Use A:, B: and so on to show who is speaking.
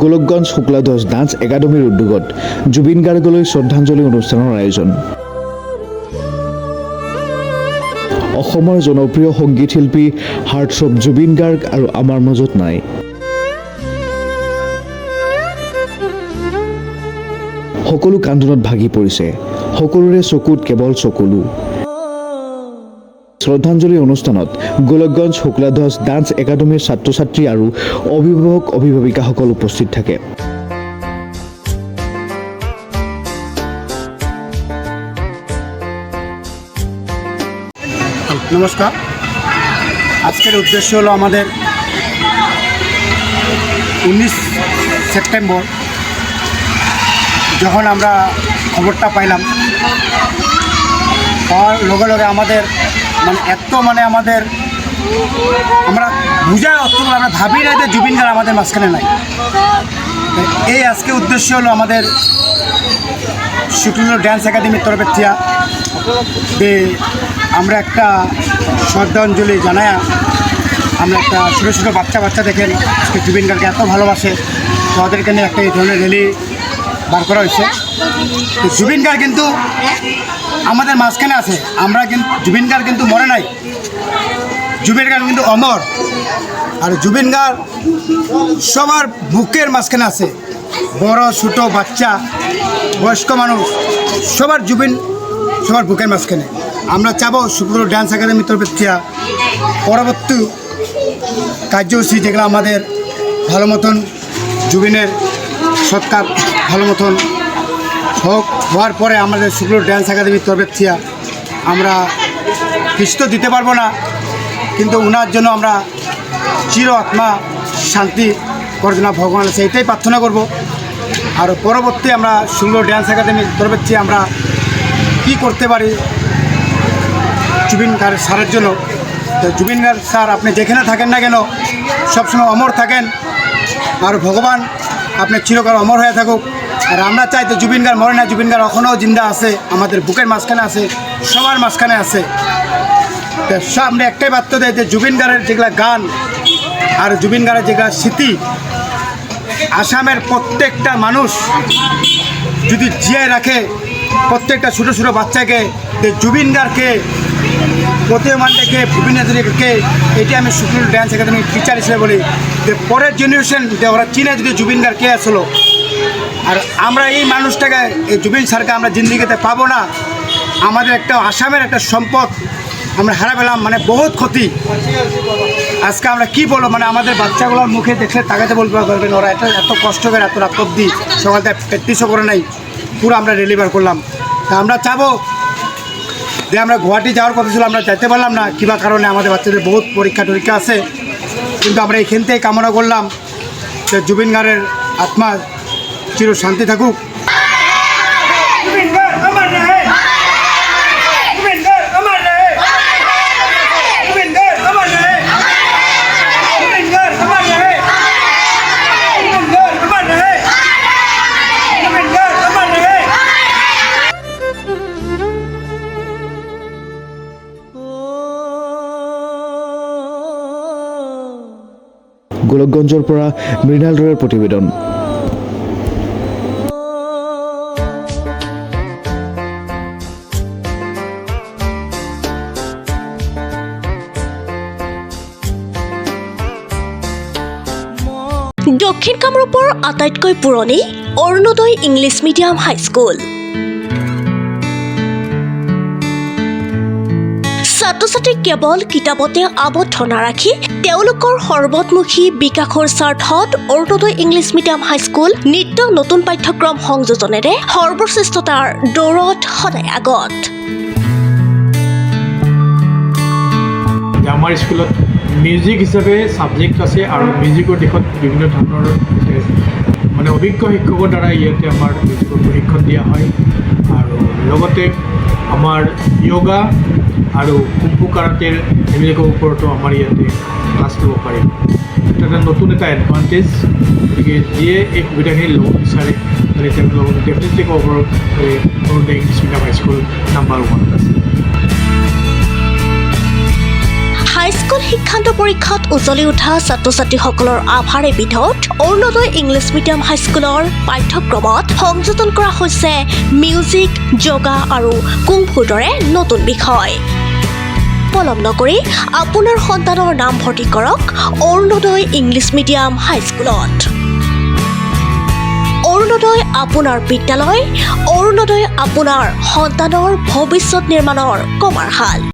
A: Golakganj শুক্লাধ্বজ dance একাডেমীৰ উদ্যোগত জুবিন গাৰ্গলৈ শ্ৰদ্ধাঞ্জলি অনুষ্ঠানৰ আয়োজন। অসমৰ জনপ্ৰিয় সংগীত শিল্পী হাৰ্টছব জুবিন গাৰ্গ আৰু আমাৰ মাজত নাই। সকলো কান্দোনত ভাগি পৰিছে। সকলোৰে চকুত কেৱল চকুলো। শ্ৰদ্ধাঞ্জলি অনুষ্ঠানত গোলকগঞ্জ শুক্লাধ্বজ ডান্স একাডেমীৰ ছাত্ৰ ছাত্ৰী আৰু অভিভাৱক, অভিভাৱিকাসকল উপস্থিত থাকে।
B: নমস্কার আজকের উদ্দেশ্য হলো আমাদের উনিশ সেপ্টেম্বর, যখন আমরা খবরটা পাইলাম, পাওয়ার লগে লগে আমাদের মানে এত মানে আমাদের, আমরা বুঝার অর্থগুলো আমরা ভাবি না যে জুবিন গার্গ আমাদের মাঝখানে নাই। এই আজকে উদ্দেশ্য হলো আমাদের শুক্ল ড্যান্স একাডেমির তরফের থিয়া যে আমরা একটা শ্রদ্ধাঞ্জলি জানাই। আমরা একটা ছোটো ছোটো বাচ্চা বাচ্চা দেখেন, আজকে জুবিন গার্গকে এত ভালোবাসে। তো ওদেরকে নিয়ে একটা এই ধরনের র্যালি বার করা হয়েছে। জুবিন গার্গ কিন্তু আমাদের মাঝখানে আছে। আমরা কিন্তু জুবিন গার্গ কিন্তু মরে নাই। জুবিন গার্গ কিন্তু অমর। আর জুবিন গার্গ সবার বুকের মাঝখানে আছে। বড়, ছোটো, বাচ্চা, বয়স্ক মানুষ, সবার জুবিন সবার বুকের মাঝখানে। আমরা চাবো শুক্র ড্যান্স একাডেমির তরফের পরবর্তী কার্যসূচী যেগুলো আমাদের ভালো মতন জুবিনের সৎকার, ভালো মতন হওয়ার পরে আমাদের শুক্র ড্যান্স একাডেমির তরফের থেকে আমরা কিছু তো দিতে পারব না। কিন্তু ওনার জন্য আমরা চির আত্মা শান্তি করার ভগবান এটাই প্রার্থনা করব। আর পরবর্তী আমরা শুক্র ড্যান্স একাডেমির তরফের থেকে আমরা কী করতে পারি জুবিন গার্গ স্যারের জন্য। তো জুবিন স্যার, আপনি যেখানে থাকেন না কেন, সবসময় অমর থাকেন। আর ভগবান আপনি চিরকাল অমর হয়ে থাকুক। আর আমরা চাই তো জুবিন গার্গ মরে না, জুবিন গার্গ এখনও জিন্দা আছে, আমাদের বুকের মাঝখানে আছে, সবার মাঝখানে আছে। সামনে একটাই বার্তা দেয় যে জুবিন গার্গের যেগুলা গান আর জুবিন গার্গের যেগুলা স্মৃতি, আসামের প্রত্যেকটা মানুষ যদি জিয়ায় রাখে, প্রত্যেকটা ছোটো ছোটো বাচ্চাকে, যে জুবিন গার্গকে প্রতিমান ডেকে ভুবিন হাজরিকাকে এটি আমি শুক্ল ড্যান্স একাডেমির টিচার হিসেবে বলি। যে পরের জেনারেশন যে ওরা চিনে যদি জুবিন গার্গ কে আসলো, আর আমরা এই মানুষটাকে, এই জুবিন স্যারকে আমরা জিন্দিগিতে পাবো না। আমাদের একটা আসামের একটা সম্পদ আমরা হারা পেলাম মানে বহুত ক্ষতি। আজকে আমরা কি বলব মানে আমাদের বাচ্চাগুলোর মুখে দেখলে তাকাতে বলতে পারবেন ওরা এত এত কষ্ট করে এত রাত অব্দি সকালতে প্র্যাকটিসও করে নাই। পুরো আমরা ডেলিভার করলাম। তা আমরা চাবো যে আমরা গুয়াহাটি যাওয়ার কথা ছিল, আমরা যেতে পারলাম না। কিবা কারণে আমাদের বাচ্চাদের বহুত পরীক্ষা টরীক্ষা আছে। কিন্তু আমরা এখান থেকে কামনা করলাম যে জুবিন গার্গের আত্মা চির শান্তি থাকুক।
A: গোলকগঞ্জৰ পৰা মৃণাল দৰে প্ৰতিবেদন।
C: দক্ষিণ কামৰূপৰ আটাইতকৈ পুৰণি অৰুণোদয় ইংলিছ মিডিয়াম হাইস্কুল ছাত্ৰ ছাত্ৰীক কেৱল কিতাপতে আবদ্ধ নাৰাখি তেওঁলোকৰ সৰ্বতমুখী বিকাশৰ স্বাৰ্থত অৰুণোদয় ইংলিছ মিডিয়াম হাইস্কুল নিত্য নতুন পাঠ্যক্ৰম সংযোজনেৰে সৰ্বশ্ৰেষ্ঠতাৰ দৌৰত সদায় আগত।
D: আমাৰ স্কুলত মিউজিক হিচাপে ছাবজেক্ট আছে আৰু মিউজিকৰ দিশত বিভিন্ন ধৰণৰ মানে অভিজ্ঞ শিক্ষকৰ দ্বাৰা ইয়াতে আমাৰ মিউজিকৰ প্ৰশিক্ষণ দিয়া হয়। আৰু লগতে আমাৰ য়োগা আৰু কুম্ফু কাৰাটেৰ এইবিলাকৰ ওপৰতো আমাৰ ইয়াতে ক্লাছ ল'ব পাৰিম এটা নতুন এটা এডভান্টেজ গতিকে যিয়ে এই সুবিধাখিনি ল'ব বিচাৰে মানে তেওঁলোকক ডেফিনেটলি ক'ব পাৰোঁ Arunoday English medium high school number ওৱানত আছে
C: শিক্ষান্ত পৰীক্ষাত উজ্বলি উঠা ছাত্ৰ ছাত্ৰীসকলৰ আভাৰে বিধত অৰুণোদয় ইংলিছ মিডিয়াম হাইস্কুলৰ পাঠ্যক্ৰমত সংযোজন কৰা হৈছে মিউজিক যোগা আৰু কুংফুৰ দৰে নতুন বিষয়। পলম নকৰি আপোনাৰ সন্তানৰ নাম ভৰ্তি কৰক অৰুণোদয় ইংলিছ মিডিয়াম হাইস্কুলত। অৰুণোদয় আপোনাৰ বিদ্যালয় অৰুণোদয় আপোনাৰ সন্তানৰ ভৱিষ্যত নিৰ্মাণৰ কমাৰ শাল